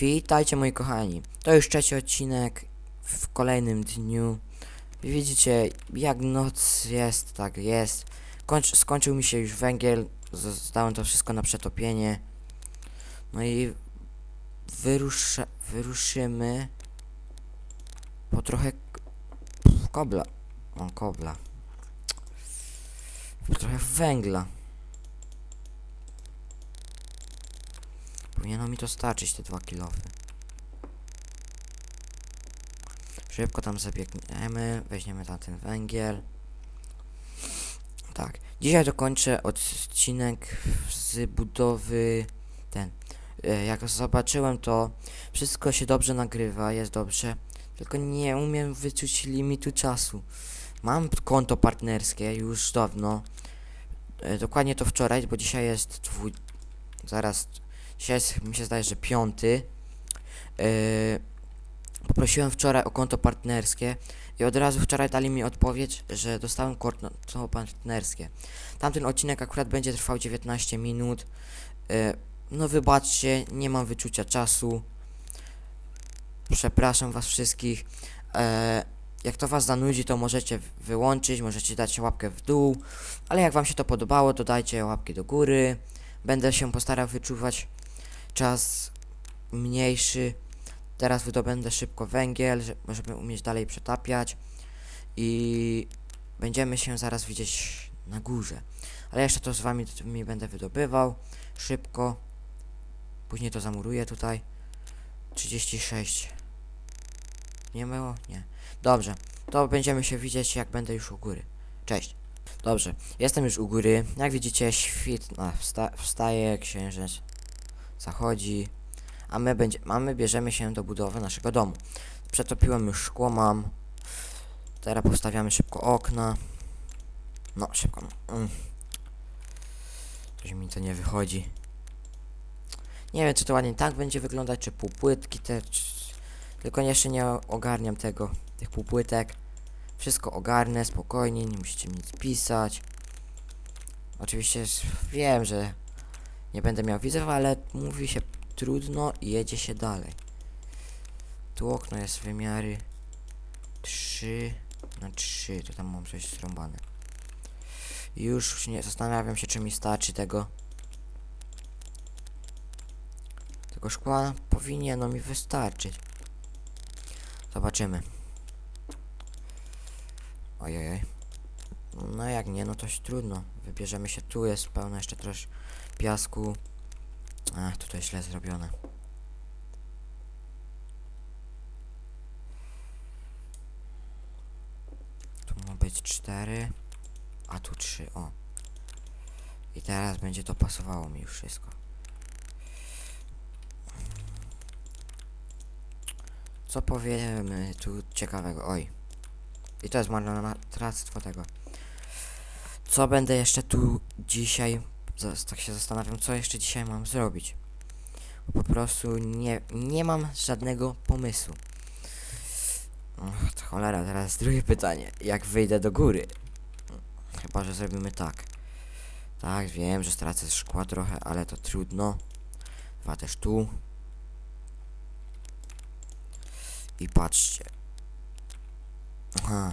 Witajcie moi kochani. To już trzeci odcinek w kolejnym dniu. Widzicie, jak noc jest, tak jest. Kończ, skończył mi się już węgiel, zostałem to wszystko na przetopienie. No i wyruszymy po trochę kobla. O, kobla. Po trochę węgla. Powinno mi to starczyć, te dwa kilofy. Szybko tam zabiegniemy, weźmiemy tam ten węgiel. Tak, dzisiaj dokończę odcinek z budowy ten. e, Jak zobaczyłem to wszystko się dobrze nagrywa, jest dobrze, tylko nie umiem wyczuć limitu czasu. Mam konto partnerskie już dawno. E, Dokładnie to wczoraj, bo dzisiaj jest dwu... Zaraz Dzisiaj jest, mi się zdaje, że piąty. Yy, poprosiłem wczoraj o konto partnerskie i od razu wczoraj dali mi odpowiedź, że dostałem konto partnerskie. Tamten odcinek akurat będzie trwał 19 minut. Yy, no wybaczcie, nie mam wyczucia czasu. Przepraszam was wszystkich. Yy, jak to was zanudzi, to możecie wyłączyć, możecie dać łapkę w dół, ale jak wam się to podobało, to dajcie łapki do góry. Będę się postarał wyczuwać czas mniejszy. Teraz wydobędę szybko węgiel, że- żeby umieć dalej przetapiać i będziemy się zaraz widzieć na górze. Ale jeszcze to z wami mi będę wydobywał szybko. Później to zamuruję tutaj. 36. Nie było? Nie. Dobrze. To będziemy się widzieć jak będę już u góry. Cześć. Dobrze. Jestem już u góry. Jak widzicie świt... A, wsta wstaje księżyc zachodzi, a my, będzie, a my bierzemy się do budowy naszego domu. Przetopiłem już szkło, mam. Teraz postawiamy szybko okna. No, szybko. Mm. Coś mi to nie wychodzi. Nie wiem, czy to ładnie tak będzie wyglądać, czy półpłytki te, czy... Tylko jeszcze nie ogarniam tego, tych półpłytek. Wszystko ogarnę spokojnie, nie musicie nic pisać. Oczywiście wiem, że nie będę miał widzów, ale mówi się trudno i jedzie się dalej. Tu okno jest wymiary 3 na 3, to tam mam coś zrąbane. Już nie zastanawiam się, czy mi starczy tego. Tego szkła powinno mi wystarczyć. Zobaczymy. Ojej. No jak nie, no to trudno. Wybierzemy się tu, jest pełno jeszcze troszkę piasku. Ach, tutaj źle zrobione. Tu ma być 4, a tu 3, o. I teraz będzie to pasowało mi już wszystko. Co powiemy tu ciekawego? Oj. I to jest marnotrawstwo tego. Co będę jeszcze tu dzisiaj Tak się zastanawiam, co jeszcze dzisiaj mam zrobić. Po prostu nie, nie mam żadnego pomysłu. Och, cholera, teraz drugie pytanie. Jak wyjdę do góry? Chyba, że zrobimy tak. Tak, wiem, że stracę szkła trochę, ale to trudno. Dwa też tu. I patrzcie. Aha.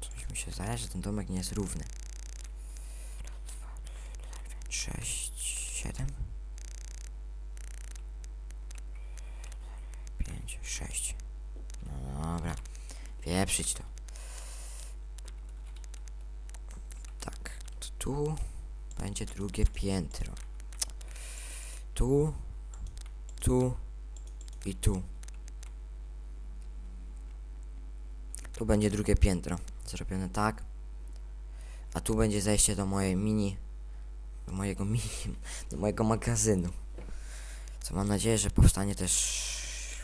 Coś mi się zdaje, że ten domek nie jest równy. Raz, dwa, trzy, cztery, pięć, sześć, siedem. Pięć, sześć. No dobra. Wieprzyć to. Tak. Tu będzie drugie piętro. Tu, tu i tu. Tu będzie drugie piętro. Zrobione tak. A tu będzie zejście do mojej mini. Do mojego mini. Do mojego magazynu. Co mam nadzieję, że powstanie też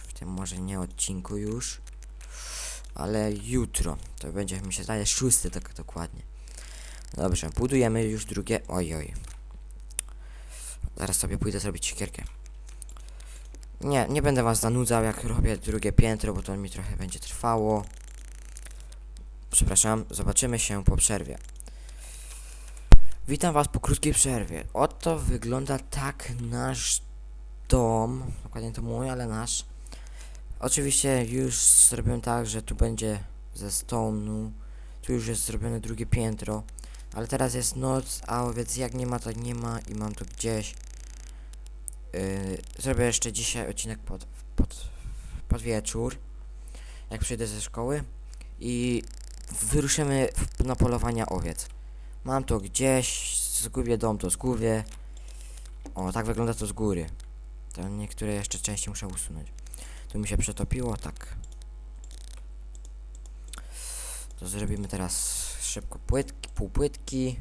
w tym może nie odcinku już. Ale jutro. To będzie mi się zdaje szósty tak dokładnie. Dobrze, budujemy już drugie. Oj oj. Zaraz sobie pójdę zrobić siekierkę. Nie, nie będę was zanudzał jak robię drugie piętro, bo to mi trochę będzie trwało. Przepraszam, zobaczymy się po przerwie. Witam Was po krótkiej przerwie. Oto wygląda tak nasz dom. Dokładnie to mój, ale nasz. Oczywiście już zrobiłem tak, że tu będzie ze stone'u. Tu już jest zrobione drugie piętro. Ale teraz jest noc, a więc jak nie ma, to nie ma i mam to gdzieś. Yy, zrobię jeszcze dzisiaj odcinek pod, pod, pod wieczór. Jak przyjdę ze szkoły. I wyruszymy na polowania owiec. Mam to gdzieś, zgubię dom, to zgubię. O, tak wygląda to z góry. To niektóre jeszcze części muszę usunąć. Tu mi się przetopiło, tak. To zrobimy teraz szybko płytki, półpłytki.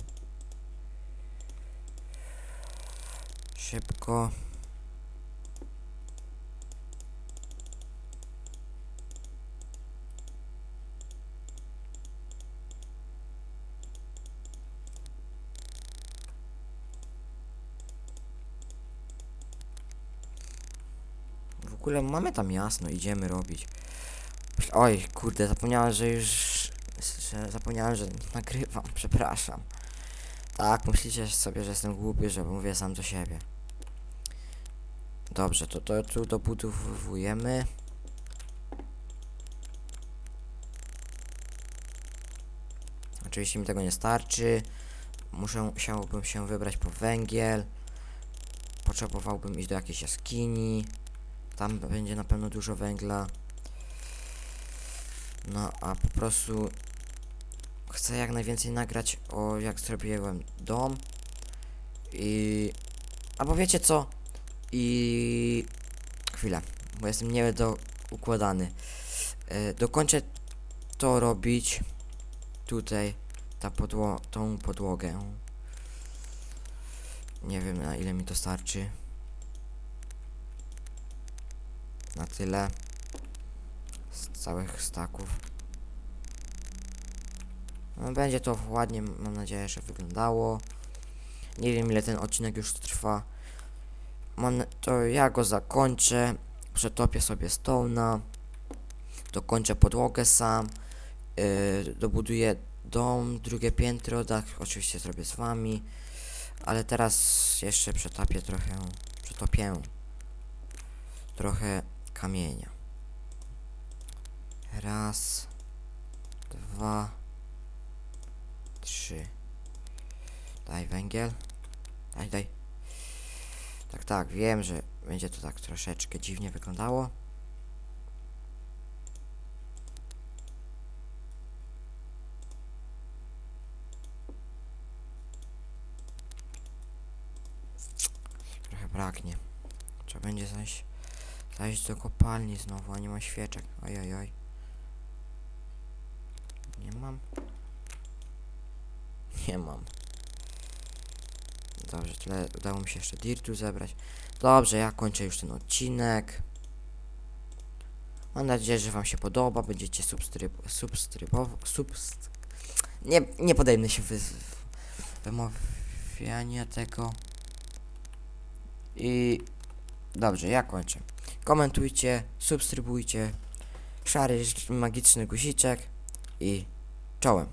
Szybko. Ogóle mamy tam jasno, idziemy robić. Oj, kurde, zapomniałem, że już... Że zapomniałem, że nagrywam, przepraszam. Tak, myślicie sobie, że jestem głupi, że mówię sam do siebie. Dobrze, to, to tu dobudowujemy. Oczywiście mi tego nie starczy. Muszę, musiałbym się wybrać po węgiel. Potrzebowałbym iść do jakiejś jaskini. Tam będzie na pewno dużo węgla. No a po prostu chcę jak najwięcej nagrać o jak zrobiłem dom. I albo wiecie co? I chwilę, bo jestem niedoukładany. E, dokończę to robić tutaj ta podło tą podłogę. Nie wiem na ile mi to starczy. Na tyle z całych staków. No, będzie to ładnie, mam nadzieję, że wyglądało. Nie wiem ile ten odcinek już trwa. Mam, to ja go zakończę. Przetopię sobie stołna. Dokończę podłogę sam. Yy, dobuduję dom, drugie piętro, dach oczywiście zrobię z wami. Ale teraz jeszcze przetapię trochę, przetopię trochę kamienia. Raz, dwa, trzy. Daj węgiel. Daj, daj. Tak, tak, wiem, że będzie to tak troszeczkę dziwnie wyglądało. Trochę braknie. Trzeba będzie zajść, zajść do kopalni znowu, a nie ma świeczek. Oj, oj, oj. Nie mam. Nie mam. Dobrze, tyle udało mi się jeszcze dirtu zebrać. Dobrze, ja kończę już ten odcinek. Mam nadzieję, że wam się podoba, będziecie substryb... substrybow... subst... Nie, nie podejmę się wy... wymawiania tego. I... Dobrze, ja kończę. Komentujcie, subskrybujcie. Szary magiczny guziczek i czołem.